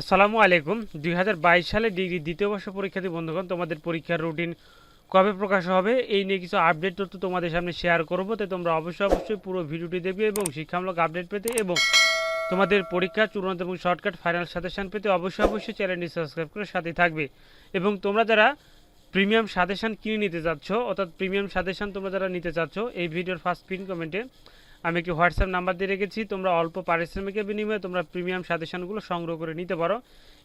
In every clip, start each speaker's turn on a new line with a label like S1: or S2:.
S1: আসসালামু আলাইকুম। দুই হাজার বাইশ সালে ডিগ্রি দ্বিতীয় বর্ষ পরীক্ষার্থী বন্ধুগণ, তোমাদের পরীক্ষার রুটিন কবে প্রকাশ হবে এই নিয়ে কিছু আপডেট তথ্য তোমাদের সামনে শেয়ার করব। তাই তোমরা অবশ্যই অবশ্যই পুরো ভিডিওটি দেখবে এবং শিক্ষামূলক আপডেট পেতে এবং তোমাদের পরীক্ষা চূড়ান্ত এবং শর্টকাট ফাইনাল সাজেশন পেতে অবশ্যই অবশ্যই চ্যানেলটি সাবস্ক্রাইব করে সাথে থাকবে। এবং তোমরা যারা প্রিমিয়াম সাজেশন কিনে নিতে চাচ্ছ, অর্থাৎ প্রিমিয়াম সাজেশন তোমরা যারা নিতে চাচ্ছ, এই ভিডিওর ফার্স্ট পিন কমেন্টে আমি একটি হোয়াটসঅ্যাপ নাম্বার দিয়ে রেখেছি। তোমরা অল্প পারিশ্রমিকের বিনিময়ে তোমরা প্রিমিয়াম সাজেশনগুলো সংগ্রহ করে নিতে পারো।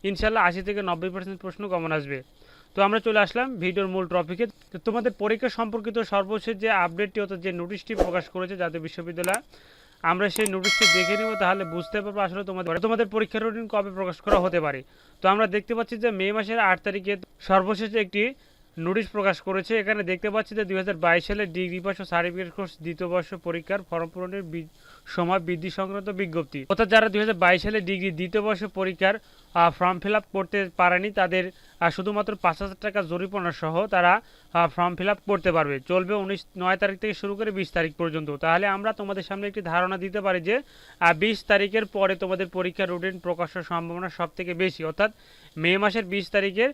S1: ইনশাল্লাহ আশি থেকে নব্বই পার্সেন্ট প্রশ্ন কমন আসবে। তো আমরা চলে আসলাম ভিডিওর মূল টপিকে। তো তোমাদের পরীক্ষা সম্পর্কিত সর্বশেষ যে আপডেটটি অর্থাৎ যে নোটিশটি প্রকাশ করেছে জাতীয় বিশ্ববিদ্যালয়, আমরা সেই নোটিশটি দেখে নিব, তাহলে বুঝতে পারব আসলে তোমাদের তোমাদের পরীক্ষার রুটিন কবে প্রকাশ করা হতে পারে। তো আমরা দেখতে পাচ্ছি যে মে মাসের আট তারিখে সর্বশেষ একটি নোটিশ প্রকাশ করেছে। এখানে দেখতে পাচ্ছি যে দুই সালে ডিগ্রি পাস ও সার্টিফিকেট কোর্স দ্বিতীয় বর্ষ পরীক্ষার ফর্ম পূরণের সময় বৃদ্ধি সংক্রান্ত বিজ্ঞপ্তি। অর্থাৎ যারা দুই হাজার বাইশ সালে ডিগ্রি দ্বিতীয় বর্ষ পরীক্ষার ফর্ম ফিল করতে পারেনি, তাদের শুধুমাত্র পাঁচ হাজার টাকা জরিমানা সহ তারা ফর্ম ফিল করতে পারবে। চলবে উনিশ, নয় তারিখ থেকে শুরু করে বিশ তারিখ পর্যন্ত। তাহলে আমরা তোমাদের সামনে একটি ধারণা দিতে পারি যে বিশ তারিখের পরে তোমাদের পরীক্ষার রুটিন প্রকাশের সম্ভাবনা সব থেকে বেশি। অর্থাৎ মে মাসের বিশ তারিখের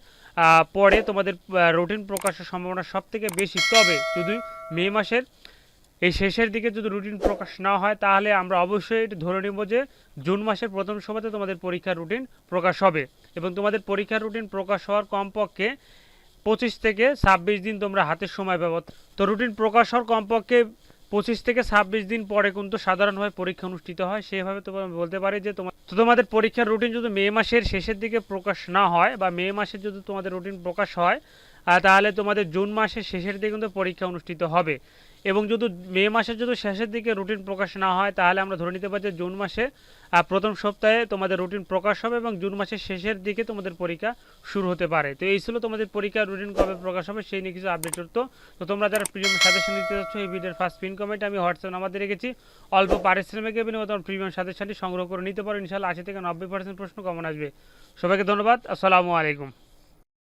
S1: পরে তোমাদের রুটিন প্রকাশের সম্ভাবনা সব থেকে বেশি। তবে যদি মে মাসের এই শেষের দিকে যদি রুটিন প্রকাশ না হয়, তাহলে আমরা অবশ্যই এটি ধরে নেব যে, জুন মাসের প্রথম সভাতে তোমাদের পরীক্ষার রুটিন প্রকাশ হবে। এবং তোমাদের পরীক্ষার রুটিন প্রকাশ হওয়ার কমপক্ষে পঁচিশ থেকে ছাব্বিশ দিন তোমরা হাতের সময় ব্যবহার তো রুটিন প্রকাশ হওয়ার কমপক্ষে পঁচিশ থেকে ছাব্বিশ দিন পরে কিন্তু সাধারণভাবে পরীক্ষা অনুষ্ঠিত হয়। সেভাবে তো বলতে পারি যে তোমার তো তোমাদের পরীক্ষার রুটিন যদি মে মাসের শেষের দিকে প্রকাশ না হয় বা মে মাসে যদি তোমাদের রুটিন প্রকাশ হয় তাহলে তোমাদের জুন মাসের শেষের দিকে কিন্তু পরীক্ষা অনুষ্ঠিত হবে। এবং যদি মে মাসের যদি শেষের দিকে রুটিন প্রকাশ না হয়, তাহলে আমরা ধরে নিতে পারি জুন মাসে প্রথম সপ্তাহে তোমাদের রুটিন প্রকাশ হবে এবং জুন মাসের শেষের দিকে তোমাদের পরীক্ষা শুরু হতে পারে। তো এই ছিল তোমাদের পরীক্ষার রুটিন কবে প্রকাশ হবে সেই নিয়ে কিছু আপডেট করতো তো তোমরা যারা প্রিমিয়াম সাজেশন নিতে চাচ্ছ এই ভিডিওর ফার্স্ট পিন কমেন্ট আমি হোয়াটসঅ্যাপ নাম্বার রেখেছি। অল্প পারিশ্রমিকের বিনিময়ে তোমার প্রিমিয়াম সাজেশনটি সংগ্রহ করে নিতে পারো। ইনশাল্লাহ আশি থেকে নব্বই পার্সেন্ট প্রশ্ন কমন আসবে। সবাইকে ধন্যবাদ। আসসালামু আলাইকুম।